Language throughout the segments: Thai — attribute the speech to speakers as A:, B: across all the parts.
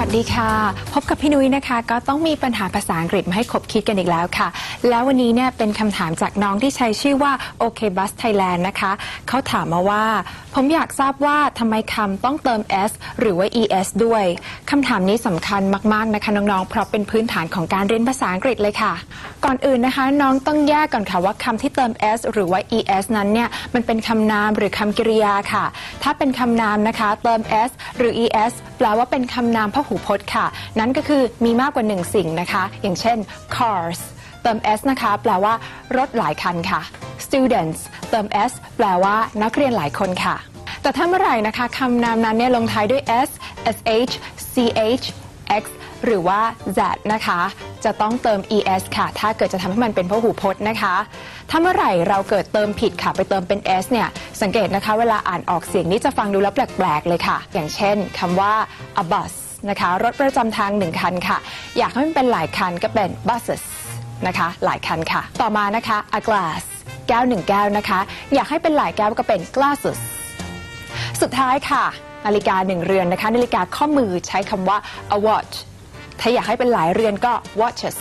A: วัสดีค่ะ พบกับพี่นุ้ยนะคะ ก็ต้องมีปัญหาภาษาอังกฤษมาให้คบคิดกันอีกแล้วค่ะ แล้ววันนี้เนี่ยเป็นคำถามจากน้องที่ใช้ชื่อว่า OK Bus Thailand นะคะ เขาถามมาว่า ผมอยากทราบว่าทำไมคำต้องเติม s หรือว่า es ด้วยคำถามนี้สำคัญมาก ๆ นะคะน้อง ๆ เพราะเป็นพื้นฐานของการเรียนภาษาอังกฤษเลยค่ะ ก่อนอื่นนะคะ น้องต้องแยกก่อนค่ะว่าคำที่เติม s หรือว่า es นั้นเนี่ยมันเป็นคำนามหรือคำกริยาค่ะ ถ้าเป็นคำนามนะคะ เติม s หรือ es แปลว่าเป็นคำนามพหูพจน์ค่ะ นั่นก็คือมีมากกว่าหนึ่งสิ่งนะคะ อย่างเช่น cars เติม s นะคะ แปลว่ารถหลายคันค่ะ students เติม s แปลว่านักเรียนหลายคนค่ะ แต่ถ้าเมื่อไหร่นะคะคำนามนั้นเนี่ยลงท้ายด้วย s sh ch x หรือว่า z นะคะ จะต้องเติม es ค่ะ ถ้าเกิดจะทำให้มันเป็นพหูพจน์นะคะ ถ้าเมื่อไหร่เราเกิดเติมผิดค่ะ ไปเติมเป็น s เนี่ย สังเกตนะคะ เวลาอ่านออกเสียงนี้จะฟังดูแล้วแปลกๆเลยค่ะ อย่างเช่นคำว่า a bus นะคะ รถประจำทางหนึ่งคันค่ะ อยากให้มันเป็นหลายคันก็เป็น buses นะคะ หลายคันค่ะ ต่อมานะคะ a glass แก้วหนึ่งแก้วนะคะ อยากให้เป็นหลายแก้วก็เป็น glasses สุดท้ายค่ะ นาฬิกาหนึ่งเรือนนะคะ นาฬิกาข้อมือใช้คำว่า a watch ถ้าอยากให้เป็นหลายเรือนก็ watches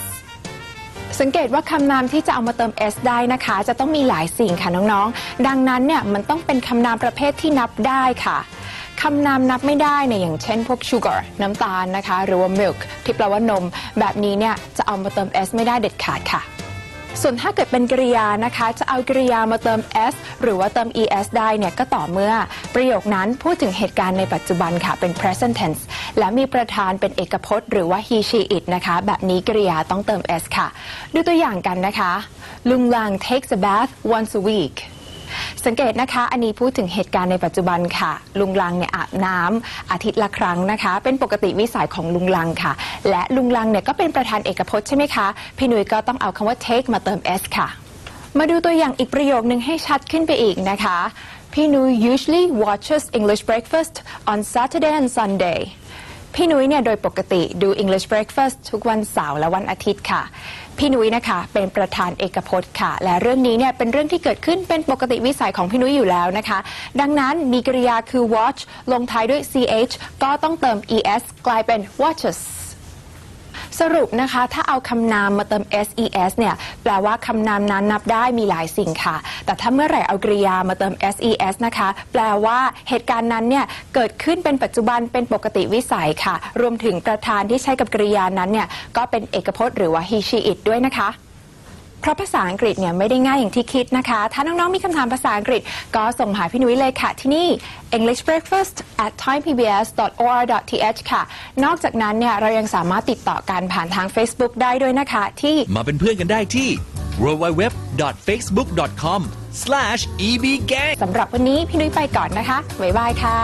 A: สังเกตว่าคำนามที่จะเอามาเติม s ได้นะคะ จะต้องมีหลายสิ่งค่ะน้องๆ ดังนั้นเนี่ยมันต้องเป็นคำนามประเภทที่นับได้ค่ะคำนามนับไม่ได้เนี่ยอย่างเช่นพวก sugar น้ำตาลนะคะ หรือว่า milk ที่แปลว่านม แบบนี้เนี่ยจะเอามาเติม s ไม่ได้เด็ดขาดค่ะ ส่วนถ้าเกิดเป็นกริยานะคะ จะเอากริยามาเติม s หรือว่าเติม es ได้เนี่ยก็ต่อเมื่อประโยคนั้นพูดถึงเหตุการณ์ในปัจจุบันค่ะเป็น present tense และมีประธานเป็นเอกพจน์ หรือว่า he she it นะคะ แบบนี้กริยาต้องเติม s ค่ะ ดูตัวอย่างกันนะคะ ลุงลัง takes a bath once a week สังเกตนะคะ อันนี้พูดถึงเหตุการณ์ในปัจจุบันค่ะ ลุงลังเนี่ยอาบน้ำอาทิตย์ละครั้งนะคะ เป็นปกติวิสัยของลุงลังค่ะ และลุงลังเนี่ยก็เป็นประธานเอกพจน์ใช่ไหมคะ พี่หนุ่ยก็ต้องเอาคำว่า take มาเติม s ค่ะ มาดูตัวอย่างอีกประโยคนึงให้ชัดขึ้นไปอีกนะคะ พี่นุ้ย usually watches English breakfast on Saturday and Sunday พี่นุ้ยเนี่ยโดยปกติดู English breakfast ทุกวันเสาร์และวันอาทิตย์ค่ะ พี่นุ้ยนะคะเป็นประธานเอกพจน์ค่ะ และเรื่องนี้เนี่ยเป็นเรื่องที่เกิดขึ้นเป็นปกติวิสัยของพี่นุ้ยอยู่แล้วนะคะ ดังนั้นมีกริยาคือ watch ลงท้ายด้วย ch ก็ต้องเติม es กลายเป็น watches สรุปนะคะ ถ้าเอาคำนามมาเติม ses เนี่ย แปลว่าคำนามนั้นนับได้มีหลายสิ่งค่ะ แต่ถ้าเมื่อไหร่เอากริยามาเติม ses นะคะ แปลว่าเหตุการณ์นั้นเนี่ย เกิดขึ้นเป็นปัจจุบันเป็นปกติวิสัยค่ะ รวมถึงประธานที่ใช้กับกริยานั้นเนี่ย ก็เป็นเอกพจน์หรือว่า he she it ด้วยนะคะ เพราะภาษาอังกฤษเนี่ยไม่ได้ง่ายอย่างที่คิดนะคะ ถ้าน้อง ๆ มีคำถามภาษาอังกฤษ ก็ส่งหาพี่นุ้ยเลยค่ะที่นี่ English Breakfast at thaipbs.or.th ค่ะ นอกจากนั้นเนี่ยเรายังสามารถติดต่อกันผ่านทาง Facebook ได้ด้วยนะคะที่
B: มาเป็นเพื่อนกันได้ที่ www.facebook.com/ebgang
A: สำหรับวันนี้พี่นุ้ยไปก่อนนะคะ บ๊ายบายค่ะ